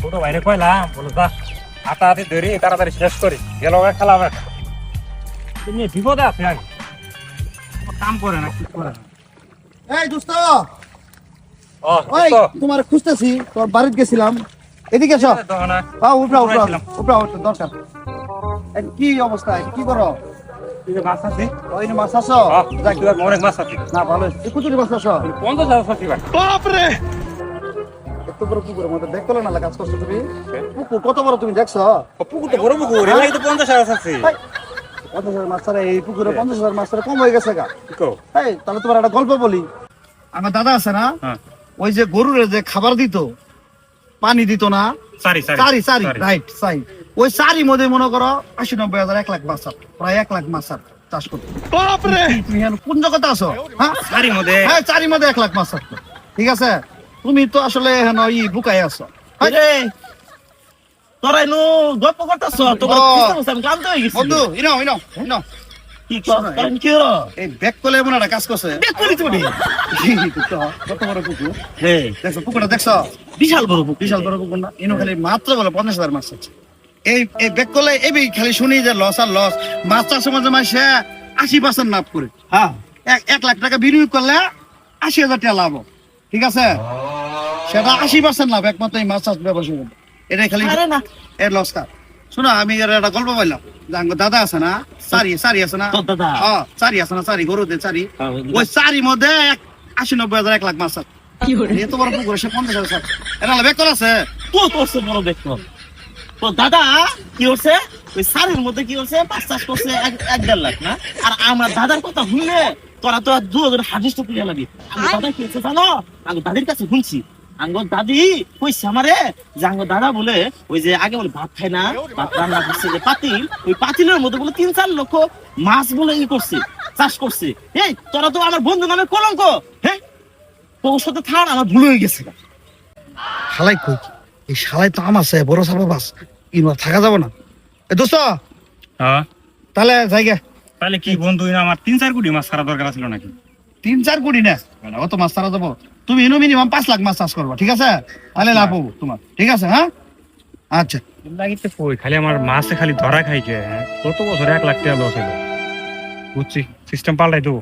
ছোট ভাইরে কইলাম বলে যা। হাতা হাতি ধরি তাড়াতাড়ি শেষ করি। গেল খেলা তুমি বিপদে আছে আগে। কাম করে না কিছু করে না। এই দোস্ত! ওই তোমার খুঁজতেছি তোর বাড়িতে গেছিলাম। এদিকে এসো। হ্যাঁ উপরা উপরা উপরা উঠো দরকার। কি অবস্থা? কি করো? মাছ আছে। ওই মাছ আসো ও, যাক, যাক, অনেক মাছ আছে। না ভালো কুচুরি মাছ আসো পঞ্চাশ হাজার ভাই এত বড় পুকুরের মধ্যে দেখতে না কাজ করছ তুমি? পুকুর কত বড় তুমি দেখছ? পুকুর তো বড় পুকুর এর লাগে তো পঞ্চাশ হাজার আছে। পঞ্চাশ হাজার মাছ ছাড়া এই পুকুরে পঞ্চাশ হাজার মাছ ছাড়া কম হয়ে গেছে গা। এই তাহলে তোমার একটা গল্প বলি। আমার দাদা আছে না। ওই যে গরুরে যে খাবার দিত পানি দিত না? সারি সারি। সারি সারি সারি। রাইট ওই সারি মধ্যে মনে করো আশি নব্বই হাজার এক লাখ মাছ। প্রায় এক লাখ মাছ চাষ করতে। কোন জগতে আছো? হ্যাঁ? সারির মধ্যে। হ্যাঁ চারি মধ্যে এক লাখ মাছ। ঠিক আছে? তুমি তো আসলে এখন ওই বুকাই আছো। এই, তোরা এনু গল্প করতেছ? তোমরা হয়ে গেছি। বন্ধু ইনো ইনো ইনো হ্যাঁ বিশাল বড় পুকুর বিশাল বড় পুকুর না? ইনো খালি মাত্র বলে পঞ্চাশ হাজার মাছ আছে। এই এই ব্যাক করলে এই খালি শুনি যে লস আর লস মাছ চাষের মাঝে মাসে আশি পার্সেন্ট লাভ করে। হ্যাঁ। এক লাখ টাকা বিনিয়োগ করলে আশি হাজার টাকা লাভ। ঠিক আছে? সেটা আশি পার্সেন্ট লাভ একমাত্র এই মাছ চাষ ব্যবসা করবে এটাই খালি এর লস শোনো আমি একটা গল্প আমার দাদা আছে না সারি সারি আছে না? সারি আছে না সারি গরুতে সারি হ্যাঁ, ওই সারি মধ্যে এক- আশি নব্বই হাজার এক লাখ মাছ আছে। এত বড় পুকুর সে পঞ্চাশ হাজার এটা বেকর আছে। তো তোর বড় দেখতো তো দাদা কি করছে? ওই সারের মধ্যে কি করছে? মাছ চাষ করছে এক দেড় লাখ না? আর আমার দাদার কথা শুনলে তোরা তো আর দু হাজার হাজির তো তুলে লাগি আমার দাদা কি হচ্ছে জানো? দাদির কাছে শুনছি। আঙ্গর দাদি কইছে আমারে যে আঙ্গর দাদা বলে ওই যে আগে বলে ভাত খায় না ভাত রান্না করছে যে পাতিল ওই পাতিলের মধ্যে বলে তিন চার লক্ষ মাছ বলে ই করছে চাষ করছে। এই তোরা তো আমার বন্ধু নামে কলঙ্ক হ্যাঁ তোর সাথে থার আমার ভুল হয়ে গেছে। শালাই কই এই শালাই তো আম আছে বড় সাপা বাস। ইনো থাকা যাবে না। এ দোস্ত হ্যাঁ? তাহলে জায়গা তাহলে কি বন্ধু আমার তিন চার কোটি মাছ ছাড়া দরকার ছিল নাকি? তিন চার কোটি না? বেটা, অত মাছ ছাড়া যাব? তুমি ইনো মিনিমাম পাঁচ লাখ মাছ চাষ করবা, ঠিক আছে? তাহলে লাভ হব তোমার, ঠিক আছে হ্যাঁ? আচ্ছা। লাগিতে কই, খালি আমার মাছে খালি ধরা খাইছে হ্যাঁ? কত বছর? এক লাখ টাকা লস হলো বুঝছি সিস্টেম পাল্টাই দেবো।